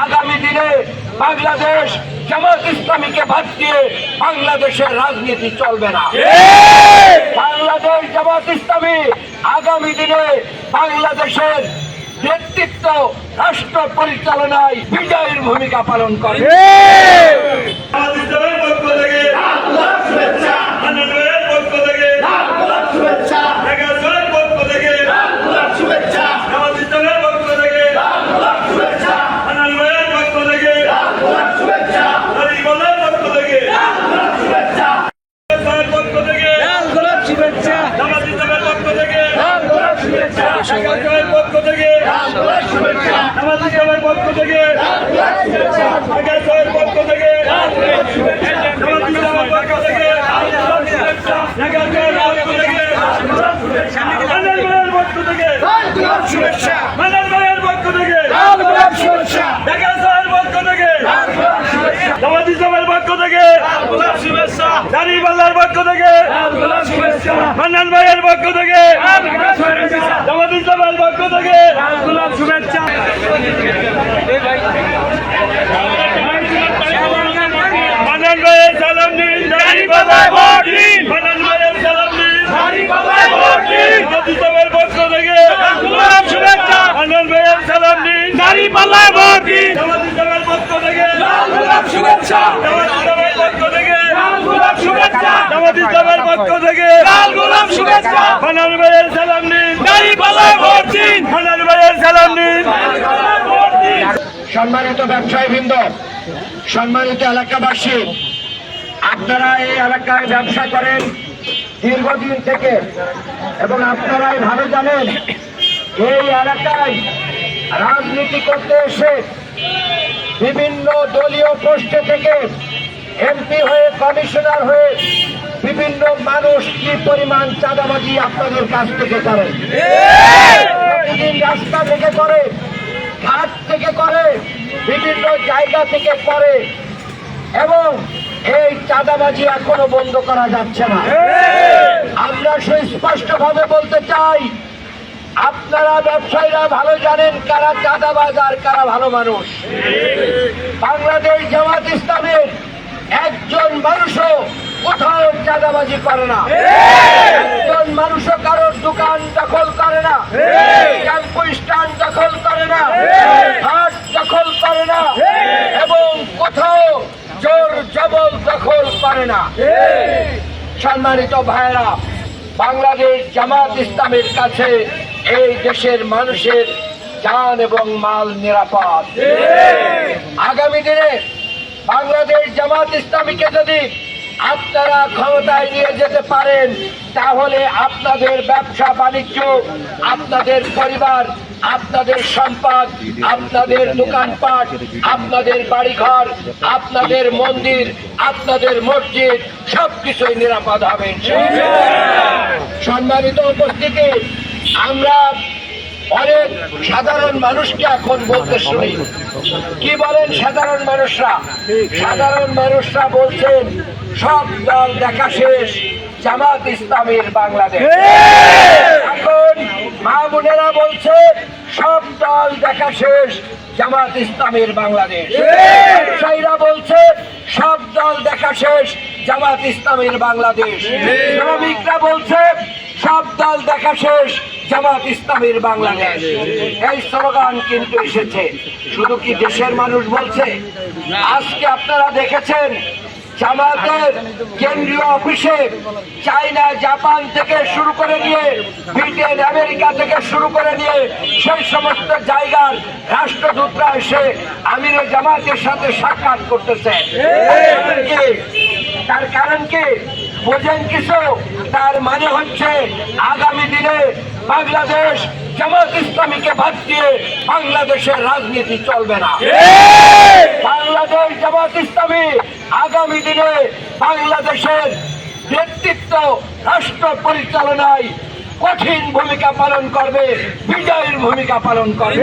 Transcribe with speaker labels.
Speaker 1: আগামী দিনে বাংলাদেশ জামাত ইসলামীকে বাদ দিয়ে বাংলাদেশের রাজনীতি চলবে না। বাংলাদেশ জামাত ইসলামী আগামী দিনে বাংলাদেশের নেতৃত্ব রাষ্ট্র পরিচালনায় বিজয়ের ভূমিকা পালন করবে
Speaker 2: আমাদের দলের পক্ষ থেকে আনন্দ ভাইয়ের পক্ষ থেকে ঢাকা দলের পক্ষ থেকে আমাদের দলের পক্ষ থেকে আনন্দ ভাইয়ের পক্ষ থেকে হরিবলের পক্ষ থেকে দলের পক্ষ থেকে আমাদের দলের পক্ষ থেকে ঢাকা দলের পক্ষ থেকে আমাদের দলের পক্ষ থেকে ঢাকা দলের পক্ষ থেকে আমাদের দলের পক্ষ থেকে ঢাকা দলের পক্ষ থেকে মানের ভাইয়ের পক্ষ থেকে মানের ভাইয়ের পক্ষ থেকে ঢাকা পক্ষ থেকে পক্ষ থেকে দাঁড়িপাল্লার পক্ষ থেকে মান্নান ভাইয়ের পক্ষ থেকে জামাতি সভার পক্ষ থেকে শুভেচ্ছা মান্নান ভাইয়ের সালাম দিন দাঁড়িপাল্লায় ভোট দিন মান্নান ভাইয়ের সালাম দিন দাঁড়িপাল্লায় ভোট দিন জামাতি সভার পক্ষ থেকে শুভেচ্ছা মান্নান ভাইয়ের সালাম দিন দাঁড়িপাল্লায় ভোট দিন জামাতি সভার পক্ষ থেকে শুভেচ্ছা জামাতি সভার পক্ষ থেকে শুভেচ্ছা জামাতি সভার পক্ষ থেকে গোলাম শুভেচ্ছা। মান্নান ভাইয়ের সালাম দিন দাঁড়িপাল্লায় ভোট দিন। মান্নান ভাইয়ের সালাম দিন।
Speaker 1: সম্মানিত ব্যবসায়ী বৃন্দ সম্মানিত এলাকাবাসী আপনারা এই এলাকায় ব্যবসা করেন দীর্ঘদিন থেকে এবং আপনারাই ভালো জানেন এই এলাকায় রাজনীতি করতে এসে বিভিন্ন দলীয় পোস্টে থেকে এমপি হয়ে কমিশনার হয়ে বিভিন্ন মানুষ কি পরিমাণ চাঁদাবাজি আপনাদের কাছ থেকে প্রতিদিন রাস্তা থেকে করে, ঘাট থেকে করে, বিভিন্ন জায়গা থেকে করে, এবং এই চাঁদাবাজি এখনও বন্ধ করা যাচ্ছে না। আমরা সুস্পষ্ট ভাবে বলতে চাই, আপনারা ব্যবসায়ীরা ভালো জানেন কারা চাঁদাবাজ আর কারা ভালো মানুষ। বাংলাদেশ জামাত ইসলামের একজন মানুষও কোথাও চাঁদাবাজি করে না। একজন মানুষও কারোর দোকান দখল করে না। টেম্পো স্ট্যান্ড দখল করে না। হাট দখল করে না। এবং কোথাও জোর জবল দখল করে না। সম্মানিত ভাইরা বাংলাদেশ জামাত ইসলামের কাছে এই দেশের মানুষের জান এবং মাল নিরাপদ। আগামী দিনে বাংলাদেশ জামাত ইসলামীকে যদি আপনারা ক্ষমতায় নিয়ে যেতে পারেন, তাহলে আপনাদের ব্যবসা বাণিজ্য, আপনাদের পরিবার, আপনাদের সম্পদ, আপনাদের দোকানপাট, আপনাদের বাড়িঘর, আপনাদের মন্দির, আপনাদের মসজিদ, সবকিছুই নিরাপদ হবে সম্মানিত উপস্থিতি, আমরা অনেক সাধারণ মানুষকে এখন বলতে শুনি। কি বলেন সাধারণ মানুষরা? সাধারণ মানুষরা বলছেন, সব দল দেখা শেষ, জামাত ইসলামের বাংলাদেশ। এখন মা বোনেরা বলছে সব দল দেখা শেষ, জামাত ইসলামের বাংলাদেশ। বলছে সব দল দেখা শেষ, জামাত ইসলামের বাংলাদেশ। শ্রমিকরা বলছে সব দল দেখা শেষ, জামাত ইসলামের বাংলাদেশ। এই স্লোগান কিন্তু এসেছে। শুধু কি দেশের মানুষ বলছে? আজকে আপনারা দেখেছেন, জামাতের কেন্দ্রীয় অফিসে চায়না, জাপান থেকে শুরু করে নিয়ে ব্রিটেন, আমেরিকা থেকে শুরু করে নিয়ে সেই সমস্ত জায়গার রাষ্ট্রদূতরা এসে আমিরে জামাতের সাথে সাক্ষাৎ করতেছে? তার কারণ কি? বোঝেন কিছু তার মানে হচ্ছে আগামী দিনে বাংলাদেশ জামাত ইসলামীকে বাদ দিয়ে বাংলাদেশের রাজনীতি চলবে না। বাংলাদেশ জামাত ইসলামী আগামী দিনে বাংলাদেশের নেতৃত্ব রাষ্ট্র পরিচালনায় কঠিন ভূমিকা পালন করবে বিজয়ের ভূমিকা পালন করবে।